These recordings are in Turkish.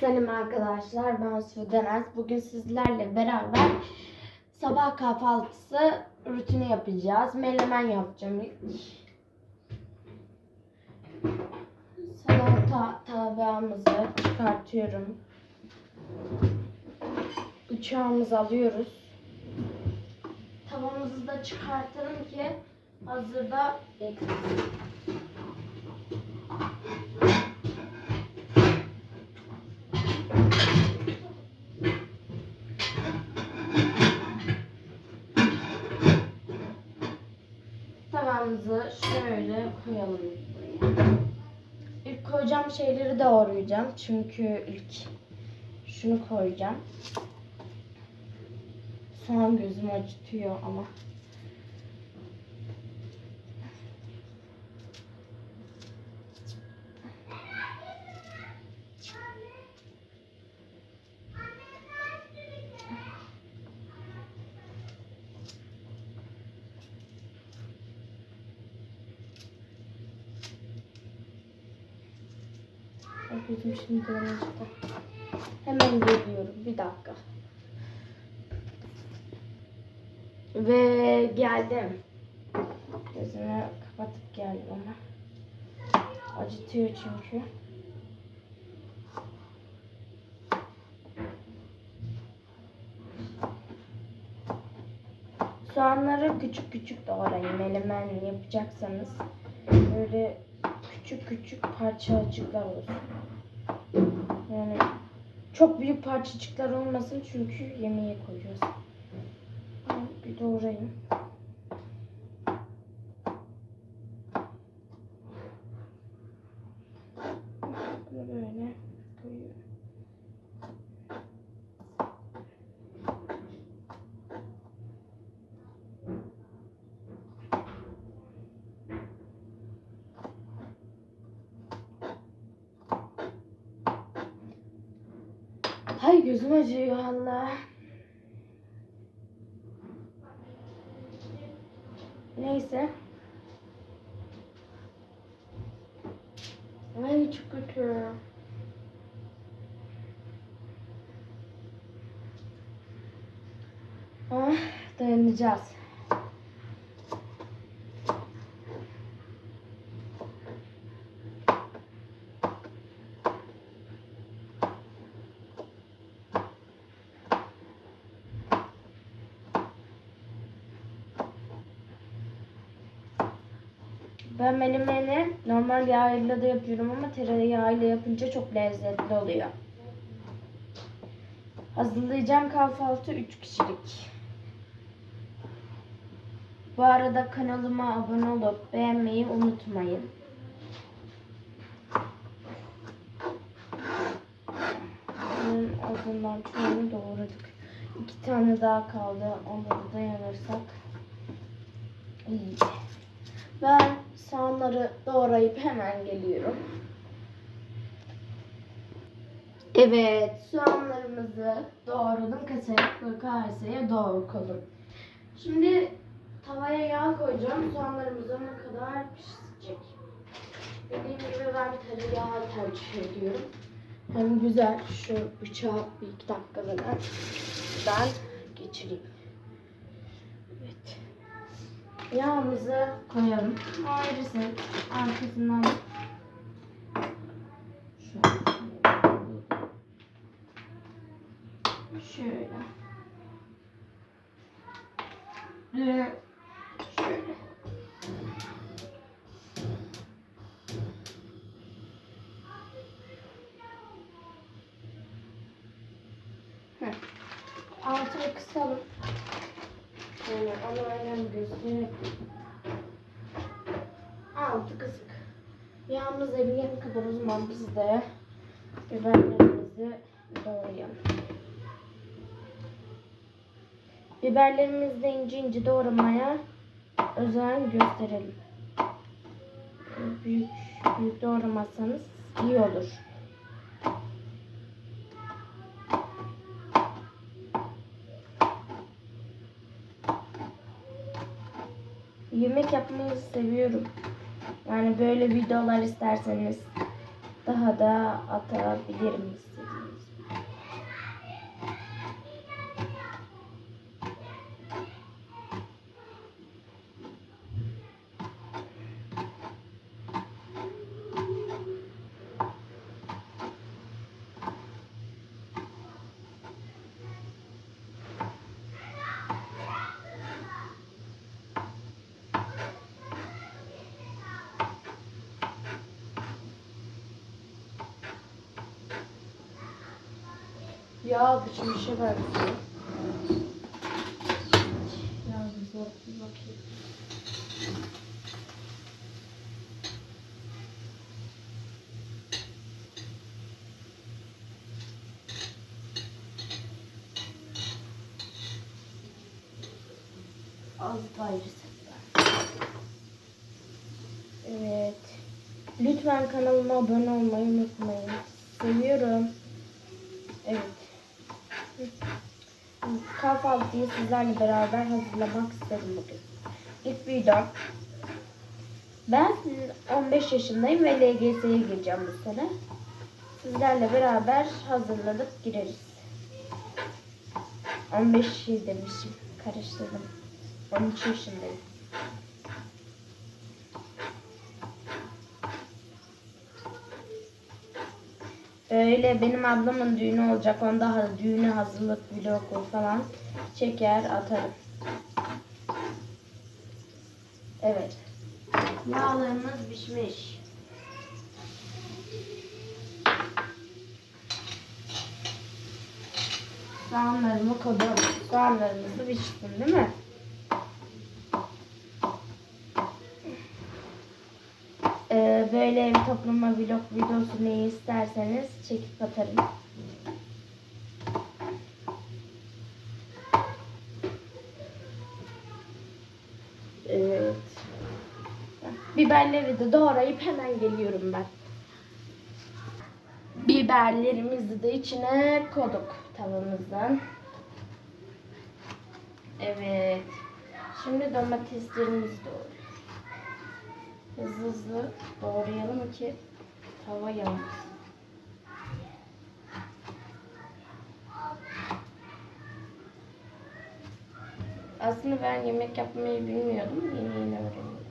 Selam arkadaşlar ben Sudenaz. Bugün sizlerle beraber sabah kahvaltısı rutini yapacağız. Menemen yapacağım ilk. Salata tabağımızı çıkartıyorum. Bıçağımızı alıyoruz. Tavamızı da çıkartalım ki hazırda beklesin. Tavamızı şöyle koyalım. İlk koyacağım şeyleri doğrayacağım. Çünkü ilk şunu koyacağım. Soğan gözüm acıtıyor ama. Gözüm şimdiden acıdı. Hemen geliyorum. Bir dakika. Ve geldim. Gözümü kapatıp geldim ama. Acıtıyor çünkü. Soğanları küçük küçük doğrayın. Melemen yapacaksanız. Böyle küçük küçük parçacıklar olsun. Yani çok büyük parçacıklar olmasın çünkü yemeğe koyacağız. Bir doğrayayım. Bunu böyle koyuyorum. Hay gözüm acıyor Allah. Neyse. Ay çok kötü. Ah, dayanacağız. Ben menemeni normal yağıyla da yapıyorum ama tereyağıyla yapınca çok lezzetli oluyor. Hazırlayacağım kahvaltı 3 kişilik. Bu arada kanalıma abone olup beğenmeyi unutmayın. Bunun azından çoğunu doğradık. İki tane daha kaldı. Onları da yanırsak iyi. Ben soğanları doğrayıp hemen geliyorum. Evet, soğanlarımızı doğradım. Kasaya, kaseye doğradım. Şimdi tavaya yağ koyacağım. Soğanlarımız ona kadar pişecek. Dediğim gibi ben tereyağı tercih ediyorum. Hem güzel şu bıçağı bir iki dakikada ben geçireyim. Yağımızı koyalım. Ayrısı arkasından şöyle ve şöyle Heh. altını kısalım. Yani ama aynen göstereyim. Altı kısık. Yağımız eriyene kadar o zaman biz de biberlerimizi doğrayalım. Biberlerimizi de ince ince doğramaya özen gösterelim. Büyük büyük doğramazsanız iyi olur. Yemek yapmayı seviyorum. Yani böyle videolar isterseniz daha da atabilirim istediğiniz. Ya bu şimdi bir şey var. Ya bir zor bir bakayım. Az. Evet. Lütfen kanalıma abone olmayı unutmayın. Seviyorum. Evet. Kahvaltıyı sizlerle beraber hazırlamak istedim bugün. İlk videom. Ben 15 yaşındayım ve LGS'ye gireceğim bu sene. Sizlerle beraber hazırlanıp gireriz. 15 şey demişim. Karıştırdım. 13 yaşındayım. Öyle benim ablamın düğünü olacak. Onda düğüne hazırlık vlogu falan çeker atarım. Evet. Yağlarımız pişmiş. Soğanlarımı koydum. Soğanlarımızı pişsin değil mi? Böyle ev toplama vlog videosu neyi isterseniz çekip atarım. Evet. Biberleri de doğrayıp hemen geliyorum ben. Biberlerimizi de içine koyduk tavamızdan. Evet. Şimdi domateslerimizi doğruyoruz. Hızlı hızlı doğrayalım ki tava yanmasın. Aslında ben yemek yapmayı bilmiyordum. Yeni yeni öğreniyorum.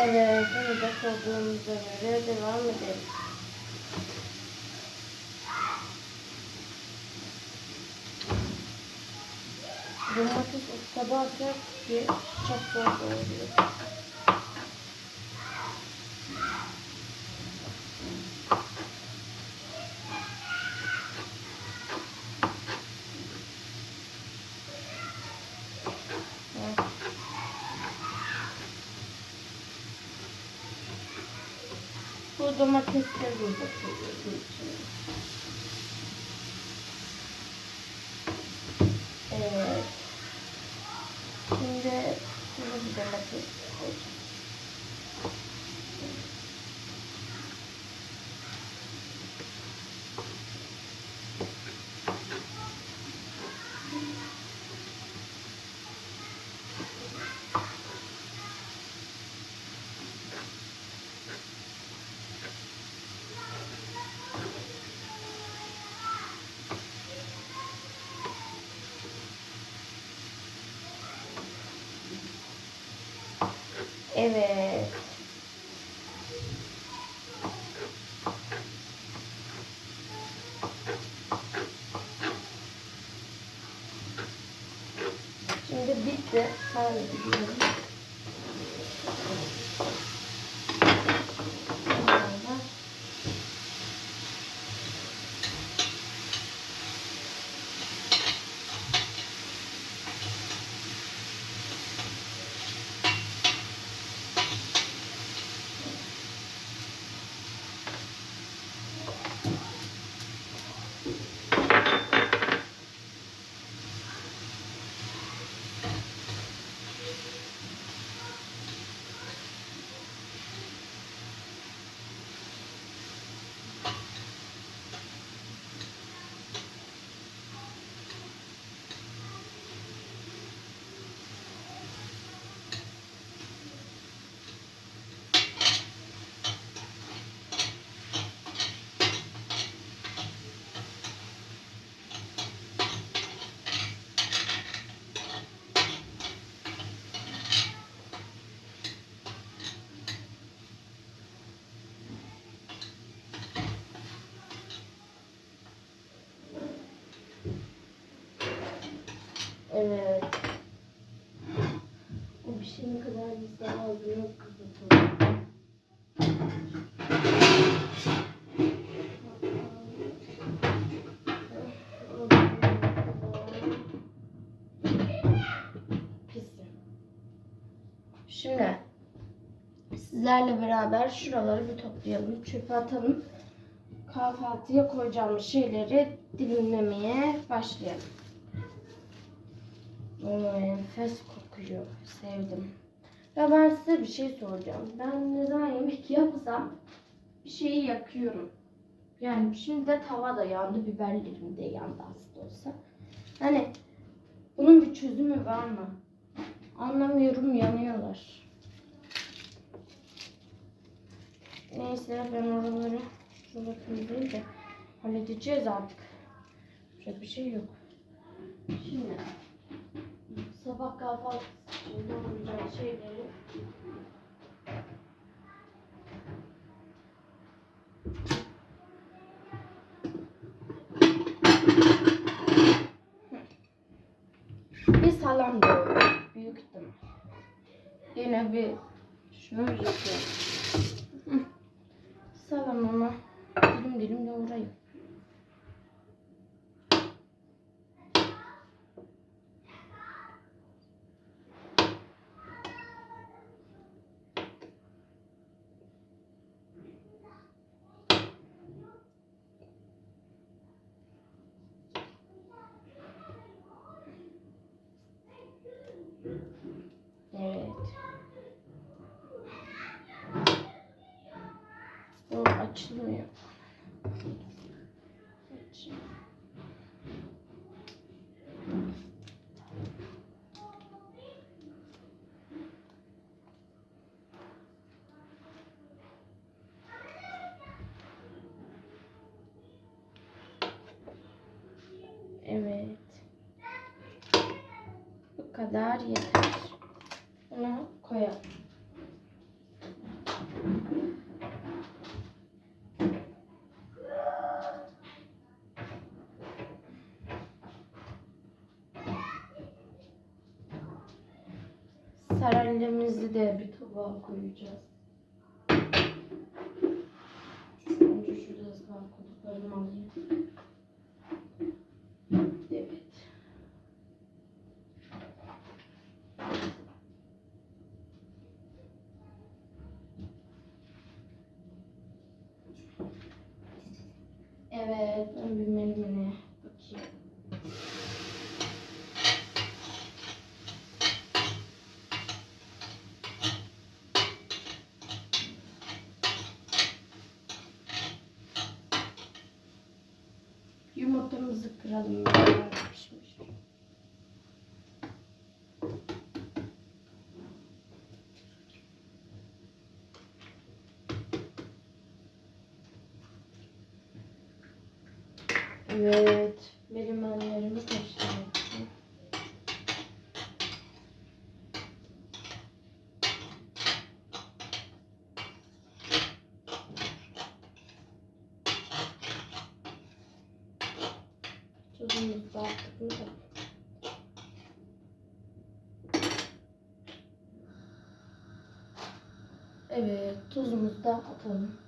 Evet, bunu da koyduğumuza göre devam edelim. Domates tabağa atacak ki çok zor oluyor. Bu domatesleri burada koyuyoruz içine. Evet. Şimdi bunu bir domates koyacağım. Evet. bitti. Ben de gidiyorum. Beraber. Evet. O bir şey ne kadar güzel ağzına kapatalım. Şimdi sizlerle beraber şuraları bir toplayalım. Çöpe atalım. Kahvaltıya koyacağımız şeyleri dilimlemeye başlayalım. Oo, enfes kokuyor. Sevdim. Ya ben size bir şey soracağım. Ben ne zaman yemek yapsam bir şeyi yakıyorum. Yani şimdi de tava da yandı, biberlerim de yandı aslında olsa. Hani bunun bir çözümü var mı? Anlamıyorum, yanıyorlar. Neyse ben oraları şurada değil de halledeceğiz artık. Çok bir şey yok. Şimdi sabah kahvaltısı için olacak şeyleri bir salam doğru büyük ihtimal. Yine bir şöyle yapıyorum. Bu açılmıyor. Aç. Evet. Bu kadar yeter. Bunu koyalım. Saralemizi de bir tabağa koyacağız. Önce şurada ıslak koduklarımı alayım. Evet. Evet, ben bir menümüne bakayım. Yumurtamızı kıralım. Beraber pişmiş. Evet. Benim annelerimi taşıyorum. Tuzumuzu da attık mı da. Evet, tuzumuzu da atalım.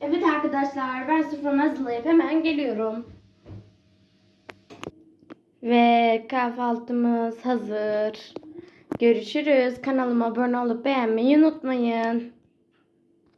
Evet arkadaşlar ben soframı hazırlayıp hemen geliyorum. Ve kahvaltımız hazır. Görüşürüz. Kanalıma abone olup beğenmeyi unutmayın.